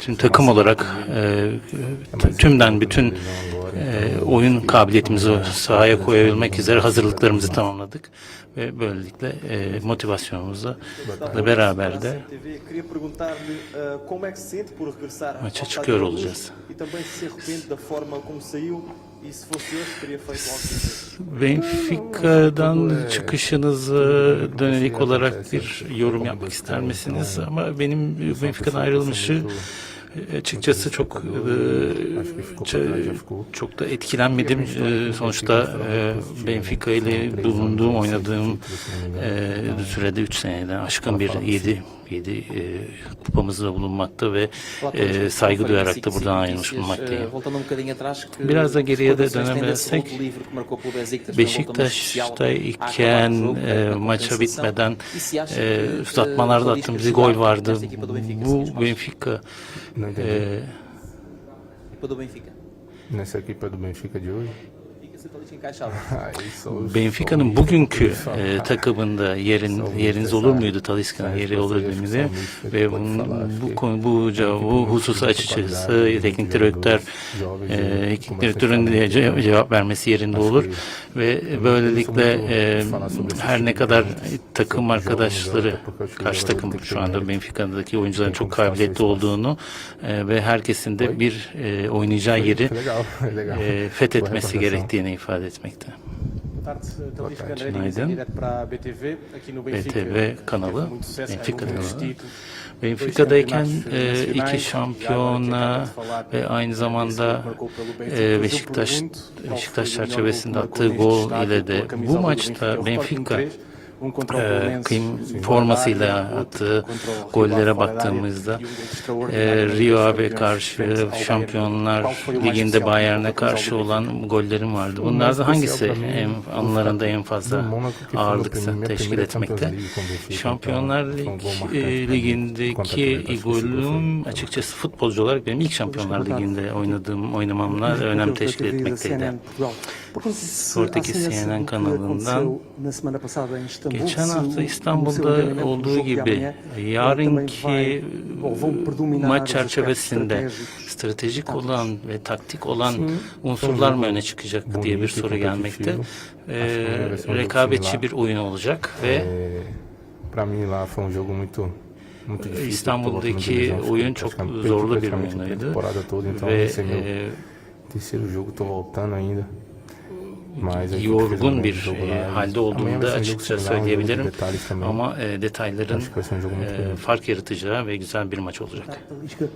bütün takım olarak e, tümden bütün e, oyun kabiliyetimizi sahaya koyabilmek üzere hazırlıklarımızı tamamladık ve böylelikle e, motivasyonumuzla beraber de eh, maça çıkıyor olacağız. e. Benfica'dan çıkışınızı dönelik olarak bir yorum yapmak ister misiniz? Ama benim Benfica'dan ayrılmışı açıkçası çok e, çok da etkilenmedim. E, Sonuçta e, Benfica ile bulunduğum, oynadığım e, sürede 3 seneden aşkın bir 7 7 kupamızda bulunmakta ve e, saygı duyarak da buradan ayrılmış bulunmaktayım. Que Biraz da geriye de dönebilirsek, outro livro que marcou pelo Besiktas, foi volta muito especial Beşiktaş'ta à iken acabar o jogo, e, a maça bitmeden E e, uzatmalarda eh, attığımız bir gol vardı. equipa Bu Benfica e, Equipa. Nessa equipe do Benfica de hoje? Benfica'nın bugünkü e, takımında yerin yeriniz olur muydu Talisca'nın yeri olur muydu? ve bunun, bu konu bu bu hususu açıkçası teknik direktör e, teknik direktörün de ce- cevap vermesi yerinde olur. ve böylelikle e, her ne kadar takım arkadaşları karşı takım şu anda Benfica'daki oyuncuların çok kabiliyetli olduğunu e, ve herkesin de bir e, oynayacağı yeri e, fethetmesi gerektiğini ifade etmekte. Günaydın. BTV, kanalı, Benfica kanalı. Benfica'dayken e, iki şampiyona ve aynı zamanda e, Beşiktaş Beşiktaş çerçevesinde attığı gol ile de bu maçta Benfica. Um e, formasıyla attığı gollere baktığımızda e um e, Rio campeões karşı. Şampiyonlar Ligi'nde Bayern'e karşı olan gollerim vardı. Bunlardan hangisi en, fato en fazla Monaco, que foi ağırlık minha primeira teşkil etmekte? Şampiyonlar um Lig, e, Ligindeki golüm açıkçası futbolcu olarak benim ilk Şampiyonlar Ligi'nde oynadığım oynamamla önem teşkil etmekteydi. Sport'taki CNN kanalından geçen hafta İstanbul'da olduğu gibi yarınki maç çerçevesinde stratejik olan ve taktik olan unsurlar mı öne çıkacak diye bir soru gelmekte. Ee, rekabetçi bir oyun olacak ve É, pra mim lá foi um jogo muito muito difícil. İstanbul'daki oyun çok zorlu bir oyunuydu ve e, terceiro jogo, tô voltando ainda. Yorgun bir e, halde olduğunu da açıkça söyleyebilirim. Ama e, detayların e, fark yaratacağı ve güzel bir maç olacak. Talisca,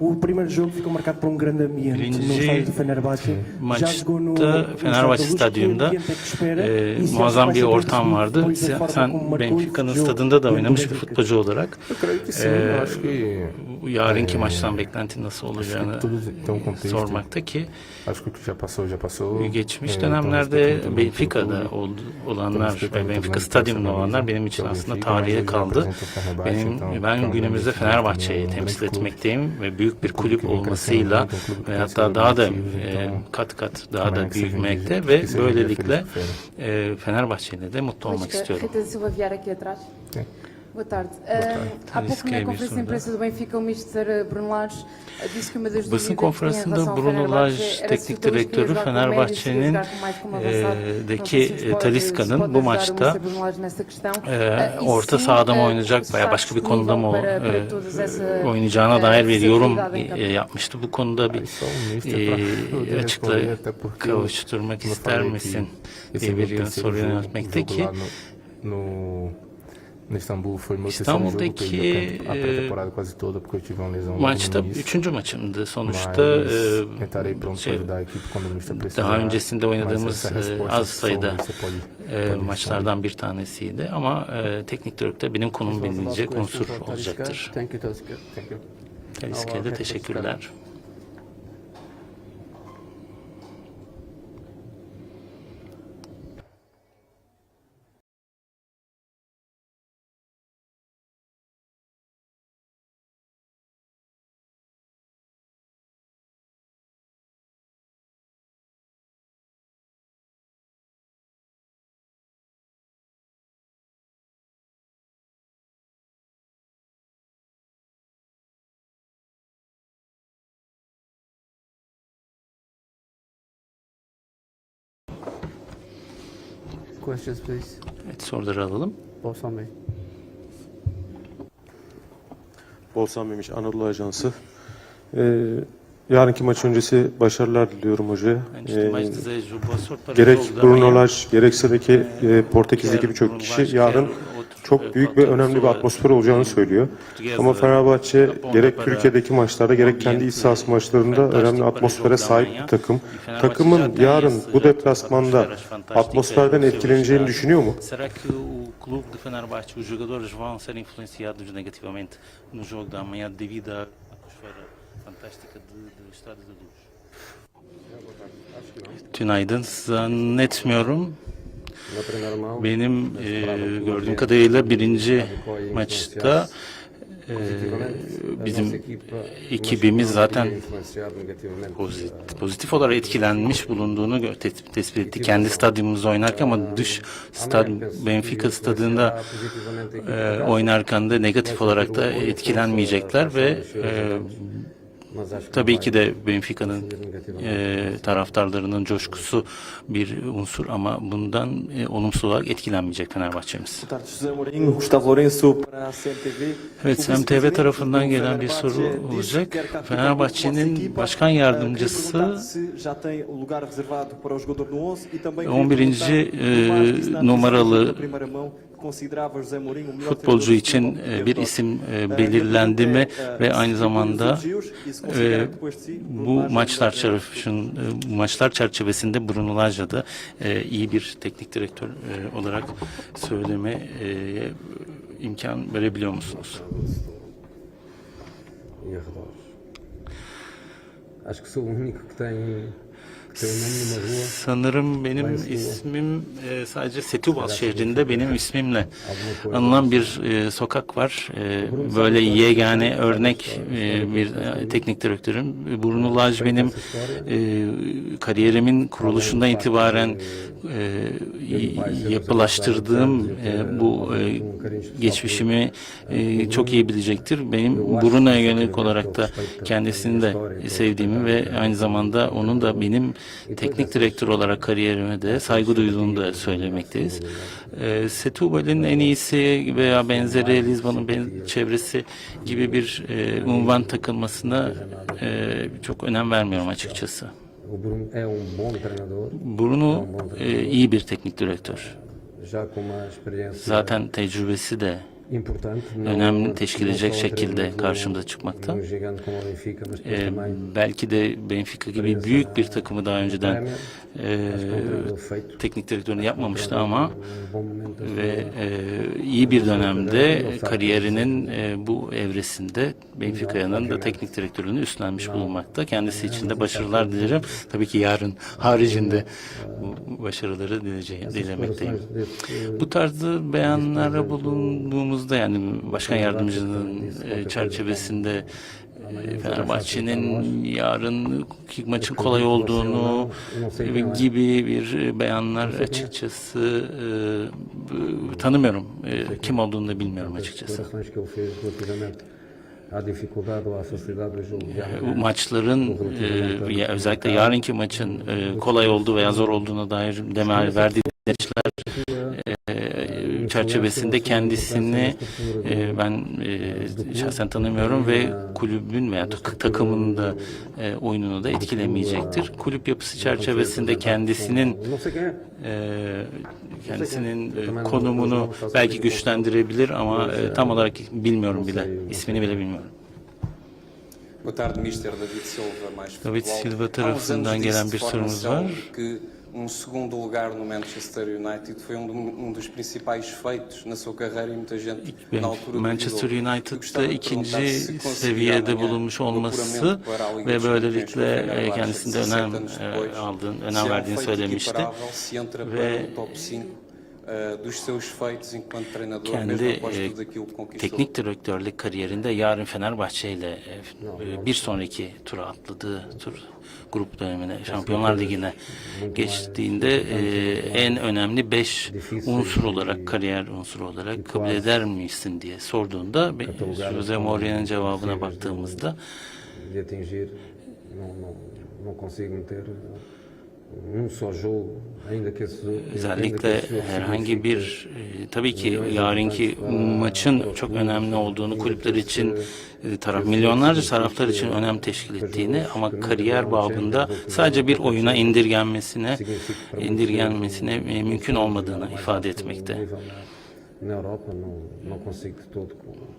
O primeiro jogo ficou marcado por um grande ambiente Birinci no estádio do Fenerbahçe. Já jogou no, maçta no Fenerbahçe stadyumunda espera? e, muazzam bir ortam vardı. Sen, Benfica'nın stadında da oynamış bir futbolcu olarak yarınki maçtan beklenti nasıl olacağını sormakta ki geçmiş dönemlerde Benfica'da olanlar ve Benfica stadyumunda olanlar benim için aslında tarihe kaldı. Benim ben günümüzde Fenerbahçe'yi temsil etmekteyim ve büyük bir Um kulüp olmasıyla ve hatta daha da e, kat kat daha da büyümekte ve böylelikle e, de mutlu olmak istiyorum. Atrás. Sim. Boa tarde. tarde. Ah, há pouco na é conferência de imprensa do Benfica, o Mr. Bruno Lage disse que uma das Basın konferansında relação ao Bruno Lage, era se o teknik direktörü Fenerbahçe'nin e, deki pode bu maçta e, orta sahada mı oynayacak está veya başka bir konuda mı e, oynayacağına dair bir yorum e, yapmıştı. Bu konuda bir mister e, açıkla kavuşturmak ister misin diye bir soru jogo- no, Istambul foi meu jogo, İstanbul'daki, e, pré-temporada quase toda porque eu tive uma lesão logo maçta üçüncü maçımdı. Sonuçta Mas e, entrarei pronto şey, daha öncesinde oynadığımız e, az sayıda e, maçlardan bir tanesiydi ama e, teknik direktör benim konum belirleyecek unsur olacaktır. Da teşekkürler. Questions, please. Evet, soruları alalım. Bolsan Bey. Bolsan Memiş Anadolu Ajansı. Ee, yarınki maç öncesi başarılar diliyorum hocaya. Ee, gerek Bruno. Lage gerekse de ki e, Portekiz'deki birçok kişi yarın çok büyük ve önemli bir atmosfer olacağını söylüyor. Ama Fenerbahçe gerek Türkiye'deki maçlarda gerek kendi iç sahası maçlarında önemli atmosfere sahip bir takım. Takımın yarın bu deplasmanda atmosferden seu etkileneceğini düşünüyor mu? Clube de Fenerbahçe, os jogadores vão ser influenciados negativamente no jogo da amanhã devido à atmosfera fantástica de, Estádio da Luz? Günaydın. Zannetmiyorum. Benim e, gördüğüm kadarıyla birinci maçta e, bizim ekibimiz zaten pozitif, pozitif olarak etkilenmiş bulunduğunu tespit etti. Kendi stadyumumuzda oynarken ama dış stad Benfica stadında e, oynarken de negatif olarak da etkilenmeyecekler ve e, Tabii ki de Benfica'nın e, taraftarlarının coşkusu bir unsur ama bundan e, olumsuz olarak etkilenmeyecek Fenerbahçe'miz. Evet, vice-presidente tarafından gelen bir soru olacak. Fenerbahçe'nin başkan Eh, yardımcısı queria perguntar se já tem o lugar reservado para o jogador no 11 e também queria 11. perguntar, por mais que Inácio numaralı Futbolcu için e, bir isim e, Eh, belirlendi mi é, ve eh, aynı zamanda e e, Bruno bu maçlar bu maçlar çerçevesinde Bruno Lage da iyi bir teknik direktör olarak söyleme imkan verebiliyor musunuz? Acho que sou o único que tem, Sanırım benim ismim e, sadece Setúbal şehrinde benim ismimle anılan bir e, sokak var. E, böyle yegane örnek e, bir e, teknik direktörüm. Bruno Lage benim e, kariyerimin kuruluşundan itibaren e, yapılaştırdığım e, bu e, geçmişimi e, çok iyi bilecektir. Benim Bruno'ya yönelik olarak da kendisini de sevdiğimi ve aynı zamanda onun da benim teknik direktör olarak kariyerime de saygı duyduğumu da söylemekteyiz. E, Setúbal'in en iyisi veya benzeri Lisbon'un ben, çevresi gibi bir e, unvan takılmasına e, çok önem vermiyorum açıkçası. Bruno e, iyi bir teknik direktör. Zaten tecrübesi de önemli teşkil não edecek şekilde karşımıza çıkmakta. E, belki de Benfica gibi büyük bir takımı daha önceden e, teknik direktörünü yapmamıştı ama ve e, iyi bir dönemde kariyerinin e, bu evresinde Benfica'nın da teknik direktörlüğünü üstlenmiş bulunmakta. Kendisi için de başarılar dilerim. Tabii ki yarın haricinde bu başarıları dileyeceğim, dilemekteyim. Bu tarzda beyanlara bulunduğumuzda yani başkan yardımcının e, çerçevesinde e, Fenerbahçe'nin yarın maçın kolay olduğunu gibi bir beyanlar açıkçası e, tanımıyorum. Kim olduğunu da bilmiyorum As açıkçası. maçların e, özellikle yarınki maçın e, kolay olduğu veya zor olduğuna dair demel verdiği demeçler çerçevesinde kendisini e, ben e, şahsen tanımıyorum ve kulübün veya tak- takımın da e, oyununu da etkilemeyecektir. Kulüp yapısı çerçevesinde kendisinin e, kendisinin e, konumunu belki güçlendirebilir ama e, tam olarak bilmiyorum bile. İsmini bile bilmiyorum. David Silva, tarafından gelen bir sorumuz var. Um segundo lugar no Manchester United foi um, um dos principais feitos na sua carreira e muita gente na altura Manchester. United'da ikinci seviyede bulunmuş olması ve böylelikle e, kendisinde 17 önem e, depois, aldığın, se é önem um verdiğini söylemişti. Ve para o top 5 dos seus feitos enquanto treinador, mesmo Kendi após e, teknik direktörlük kariyerinde yarın Fenerbahçe ile e, e, bir sonraki tura atladığı tur grup dönemine, Şampiyonlar Ligi'ne geçtiğinde e, en önemli 5 unsur olarak, kariyer unsuru olarak kabul eder misin diye sorduğunda Jose Mourinho'nun cevabına baktığımızda Özellikle herhangi bir tabii ki yarınki maçın çok önemli olduğunu kulüpler için e, taraf milyonlarca taraftar için önem teşkil ettiğini ama kariyer babında sadece bir oyuna indirgenmesine indirgenmesine e, mümkün olmadığını ifade etmekte. Na, Europa, não, não consigo de todo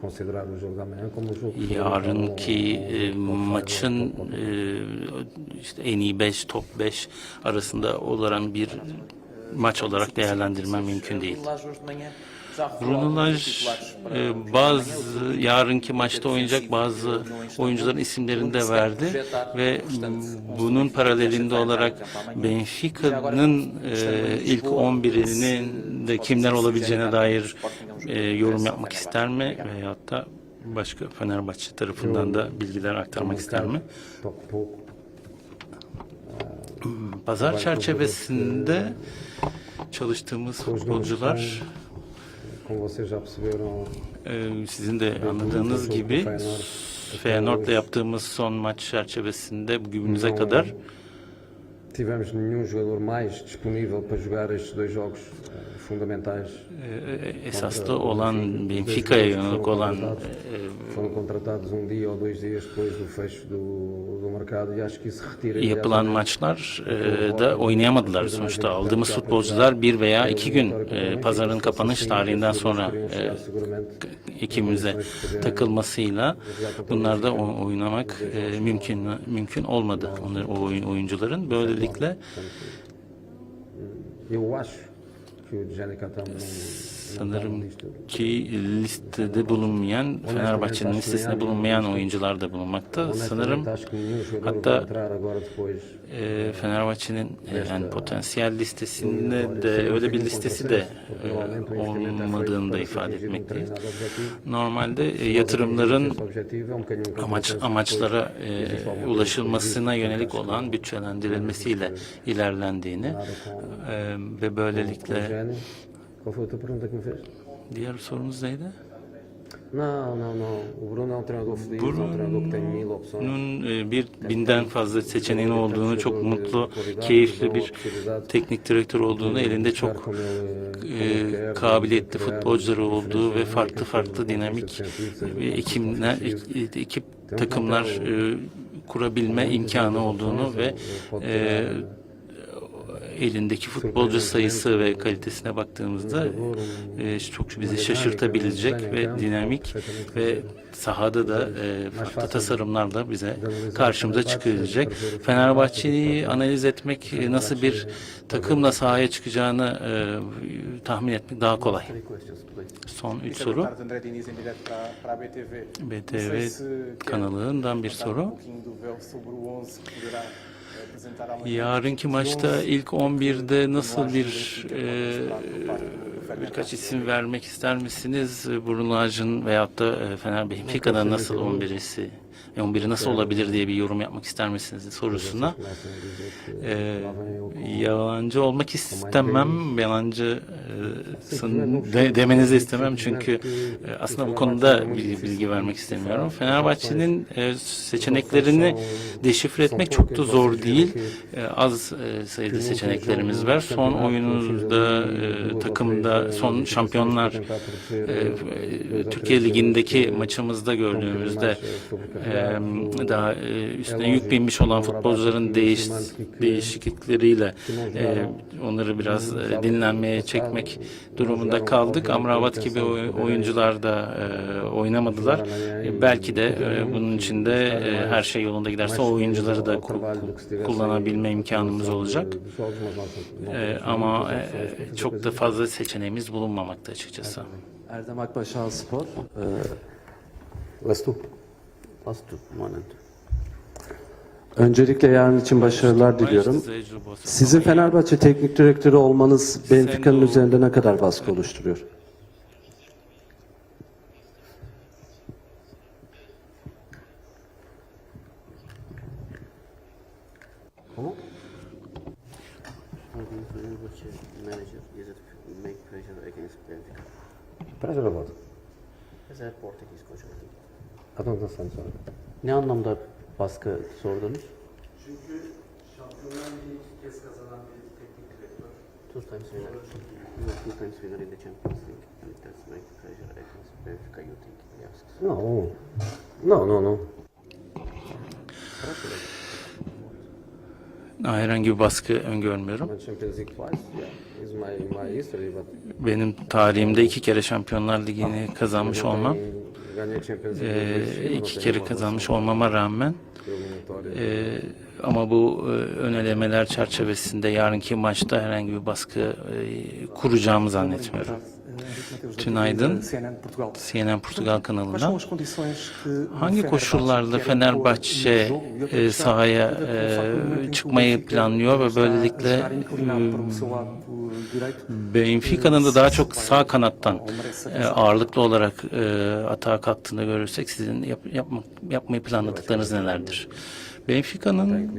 considerar o jogo da manhã como um jogo Yarınki e, maçın e, işte en iyi 5 top 5 arasında olan bir maç olarak değerlendirmem mümkün değil. Bruno Lage hoje de manhã já revelou Bruno alguns Lage titulares para e, amanhã. bazı yarınki maçta oynayacak bazı oyuncuların isimlerini de verdi ve bunun paralelinde olarak Benfica'nın e, ilk 11'inin de kimler olabileceğine dair e, yorum yapmak ister mi? Veyahut da başka Fenerbahçe tarafından da bilgiler aktarmak ister mi? pouco. Pazar çerçevesinde çalıştığımız futbolcular. Ee, sizin de anladığınız gibi Feyenoord'la yaptığımız son maç çerçevesinde bugünümüze kadar tivemos nenhum jogador mais disponível para jogar estes dois jogos eh, fundamentais. e, esaslı olan Benfica'ya yönelik olan e, Foram contratados um dia ou dois dias depois do fecho do, yapılan maçlar e, da oynayamadılar sonuçta. Aldığımız futbolcular bir veya iki gün e, pazarın kapanış tarihinden sonra e, ekibimize takılmasıyla bunlar da oynamak e, mümkün mümkün olmadı. Onlar o oyun- oyuncuların. Böylelikle sanırım ki listede bulunmayan Fenerbahçe'nin listesinde bulunmayan oyuncular da bulunmakta. Sanırım hatta e, Fenerbahçe'nin e, yani potansiyel listesinde de öyle bir listesi de e, olmadığını da ifade etmekteyiz. Normalde e, yatırımların amaç amaçlara e, ulaşılmasına yönelik olan bütçelendirilmesiyle ilerlendiğini e, ve böylelikle Qual foi a pergunta que me fez? diğer sorunuz neydi? Não, não, não. O Bruno é um treinador feliz, é um treinador que tem mil opções. Bunun e, bir binden fazla seçeneğin olduğunu, çok mutlu, keyifli bir teknik direktör olduğunu, elinde çok e, kabiliyetli futbolcuları olduğu ve farklı farklı dinamik ekimler, ek- ekip takımlar e, kurabilme imkanı olduğunu ve e, elindeki futbolcu sayısı ve kalitesine baktığımızda e, çok bizi şaşırtabilecek ve dinamik ve sahada da e, farklı tasarımlarla bize karşımıza çıkacak. Fenerbahçe'yi analiz etmek e, nasıl bir takımla sahaya çıkacağını e, tahmin etmek daha kolay. Son üç soru. BTV. Quer kanalından bir soru. Pouquinho do véu sobre o 11 que poderá apresentar amanhã. Yarınki maçta ilk 11'de nasıl bir e, birkaç isim vermek ister misiniz? Bruno Lage'ın veyahut da e, Fener Benfica'da nasıl 11'isi 11'i nasıl olabilir diye bir yorum yapmak ister misiniz sorusuna e, yalancı olmak istemem yalancı e, san- de, demenizi istemem çünkü e, aslında bu konuda bilgi, bilgi vermek istemiyorum. Fenerbahçe'nin e, seçeneklerini deşifre etmek çok da zor değil. E, az e, sayıda seçeneklerimiz var. Son oyunumuzda e, takımda son şampiyonlar e, e, Türkiye Ligi'ndeki maçımızda gördüğümüzde daha üstüne yük binmiş olan futbolcuların değiş, değişiklikleriyle onları biraz dinlenmeye çekmek durumunda kaldık. Amrabat gibi oy- oyuncular da oynamadılar. Belki de bunun içinde her şey yolunda giderse o oyuncuları da kullanabilme imkanımız olacak. E, ama e, çok da fazla seçeneğimiz bulunmamakta açıkçası. Erdem Akbaş Spor. Two moment. Öncelikle yarın için başarılar diliyorum. Sizin Fenerbahçe teknik direktörü olmanız Benfica'nın üzerinde ne kadar baskı oluşturuyor? I think. I don't understand, sorry. Ne anlamda baskı sordunuz? Çünkü Şampiyonlar Ligi Two times winner. Two times winner in the Champions League, and that's make pressure against Benfica. You think? He asks. No. No, no, no. Herhangi bir baskı öngörmüyorum. Champions League twice. Yeah, Benim tarihimde iki kere Şampiyonlar Ligi'ni kazanmış olmam, e, iki kere kazanmış olmama rağmen e, ama bu e, ön elemeler çerçevesinde yarınki maçta herhangi bir baskı e, kuracağımı zannetmiyorum. Tünaydın, CNN Portugal. Kanalından. Hangi koşullarda Fenerbahçe e, sahaya e, çıkmayı planlıyor ve böylelikle e, Benfica'nın da daha çok sağ kanattan e, ağırlıklı olarak e, atağa kalktığını görürsek sizin yap, yapma- yapmayı planladıklarınız nelerdir? Benfica'nın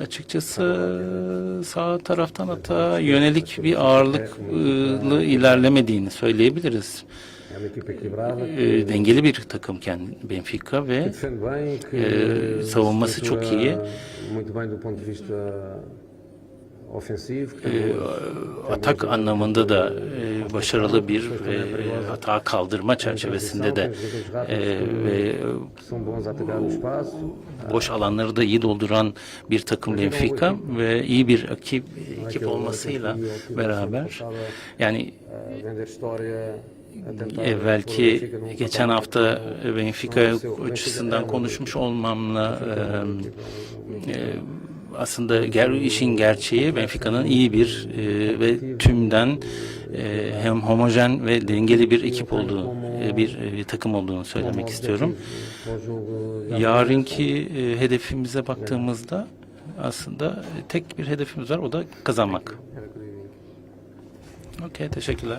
açıkçası sağ taraftan atağa yönelik bir ağırlıklı ilerlemediğini söyleyebiliriz. É uma equipa equilibrada. E, dengeli bir takımken Benfica ve Ee, savunması çok iyi. Atak anlamında da e, başarılı bir e, hata kaldırma çerçevesinde de e, ve boş alanları da iyi dolduran bir takım Benfica ve iyi bir ekip, ekip olmasıyla beraber. yani evvelki geçen hafta Benfica açısından konuşmuş olmamla e, e, aslında ger işin gerçeği Benfica'nın iyi bir e, ve tümden e, hem homojen ve dengeli bir ekip olduğu, e, bir e, takım olduğunu söylemek istiyorum. Yarınki e, hedefimize baktığımızda aslında tek bir hedefimiz var o da kazanmak. Okey teşekkürler.